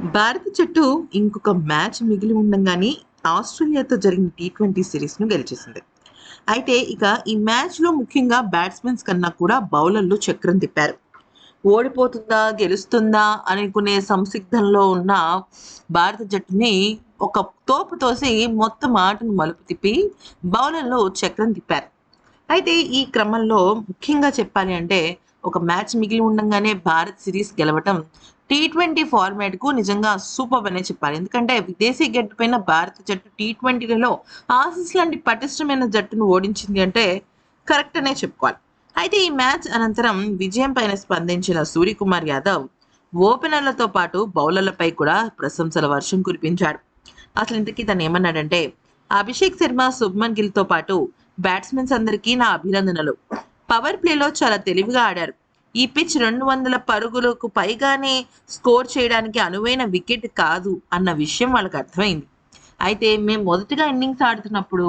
భారత జట్టు ఇంకొక మ్యాచ్ మిగిలి ఉండంగానే ఆస్ట్రేలియాతో జరిగిన టీ ట్వంటీ సిరీస్ను గెలిచేసింది. అయితే ఇక ఈ మ్యాచ్లో ముఖ్యంగా బ్యాట్స్మెన్స్ కన్నా కూడా బౌలర్లు చక్రం తిప్పారు. ఓడిపోతుందా గెలుస్తుందా అనుకునే సంసిగ్ధంలో ఉన్న భారత జట్టుని ఒక తోపు తోసి మొత్తం ఆటను మలుపు తిప్పి బౌలర్లు చక్రం తిప్పారు. అయితే ఈ క్రమంలో ముఖ్యంగా చెప్పాలి అంటే ఒక మ్యాచ్ మిగిలి ఉండగానే భారత్ సిరీస్ గెలవటం టీ ట్వంటీ ఫార్మాట్కు నిజంగా సూపర్ అనే చెప్పాలి. ఎందుకంటే విదేశీ గడ్డ పైన భారత జట్టు టీ ట్వంటీలలో ఆసీస్ లాంటి పటిష్టమైన జట్టును ఓడించింది అంటే కరెక్ట్ అనే చెప్పుకోవాలి. అయితే ఈ మ్యాచ్ అనంతరం విజయం పైన స్పందించిన సూర్యకుమార్ యాదవ్ ఓపెనర్లతో పాటు బౌలర్లపై కూడా ప్రశంసల వర్షం కురిపించాడు. అసలు ఇంతకీ తను ఏమన్నాడంటే అభిషేక్ శర్మ శుభ్మన్ గిల్తో పాటు బ్యాట్స్మెన్స్ అందరికీ నా అభినందనలు. పవర్ ప్లేలో చాలా తెలివిగా ఆడారు. ఈ పిచ్ రెండు వందల పరుగులకు పైగానే స్కోర్ చేయడానికి అనువైన వికెట్ కాదు అన్న విషయం వాళ్ళకి అర్థమైంది. అయితే మేము మొదటిగా ఇన్నింగ్స్ ఆడుతున్నప్పుడు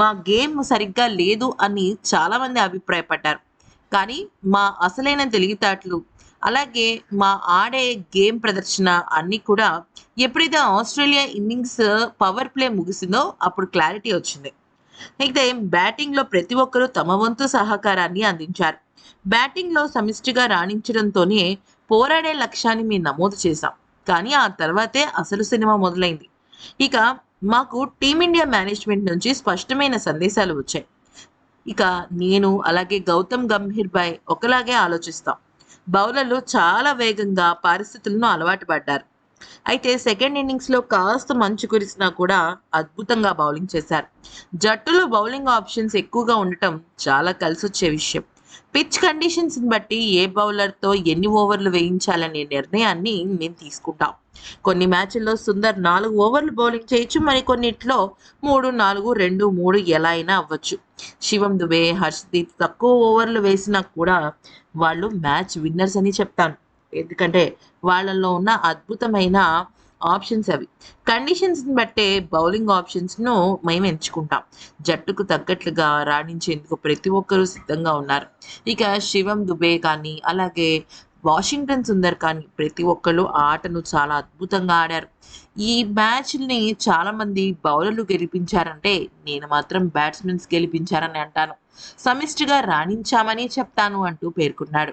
మా గేమ్ సరిగ్గా లేదు అని చాలామంది అభిప్రాయపడ్డారు. కానీ మా అసలైన తెలివితేటలు అలాగే మా ఆడే గేమ్ ప్రదర్శన అన్నీ కూడా ఎప్పుడైతే ఆస్ట్రేలియా ఇన్నింగ్స్ పవర్ ప్లే ముగిసిందో అప్పుడు క్లారిటీ వచ్చింది. అయితే బ్యాటింగ్లో ప్రతి ఒక్కరూ తమ వంతు సహకారాన్ని అందించారు. బ్యాటింగ్లో సమిష్టిగా రాణించడంతోనే పోరాడే లక్ష్యాన్ని మేము నమోదు చేశాం. కానీ ఆ తర్వాతే అసలు సినిమా మొదలైంది. ఇక మాకు టీమిండియా మేనేజ్మెంట్ నుంచి స్పష్టమైన సందేశాలు వచ్చాయి. ఇక నేను అలాగే గౌతమ్ గంభీర్ బాయ్ ఒకలాగే ఆలోచిస్తాం. బౌలర్లు చాలా వేగంగా పరిస్థితులను అలవాటు పడ్డారు. అయితే సెకండ్ ఇన్నింగ్స్లో కాస్త మంచు కురిసినా కూడా అద్భుతంగా బౌలింగ్ చేశారు. జట్టులో బౌలింగ్ ఆప్షన్స్ ఎక్కువగా ఉండటం చాలా కలిసొచ్చే విషయం. పిచ్ కండిషన్స్ని బట్టి ఏ బౌలర్తో ఎన్ని ఓవర్లు వేయించాలనే నిర్ణయాన్ని మేము తీసుకుంటాం. కొన్ని మ్యాచ్ల్లో సుందర్ నాలుగు ఓవర్లు బౌలింగ్ చేయొచ్చు మరి కొన్నిట్లో మూడు నాలుగు రెండు మూడు ఎలా అయినా అవ్వచ్చు. శివం దుబే హర్షదీప్ తక్కువ ఓవర్లు వేసినా కూడా వాళ్ళు మ్యాచ్ విన్నర్స్ అని చెప్తాను. ఎందుకంటే వాళ్ళల్లో ఉన్న అద్భుతమైన ఆప్షన్స్ అవి. కండిషన్స్ని బట్టే బౌలింగ్ ఆప్షన్స్ను మేము ఎంచుకుంటాం. జట్టుకు తగ్గట్లుగా రాణించేందుకు ప్రతి ఒక్కరూ సిద్ధంగా ఉన్నారు. ఇక శివం దుబే కానీ అలాగే వాషింగ్టన్ సుందర్ కానీ ప్రతి ఒక్కరు ఆటను చాలా అద్భుతంగా ఆడారు. ఈ మ్యాచ్ని చాలామంది బౌలర్లు గెలిపించారంటే నేను మాత్రం బ్యాట్స్మెన్స్ గెలిపించారని అంటాను. సమిష్టిగా రాణించామని చెప్తాను అంటూ పేర్కొన్నాడు.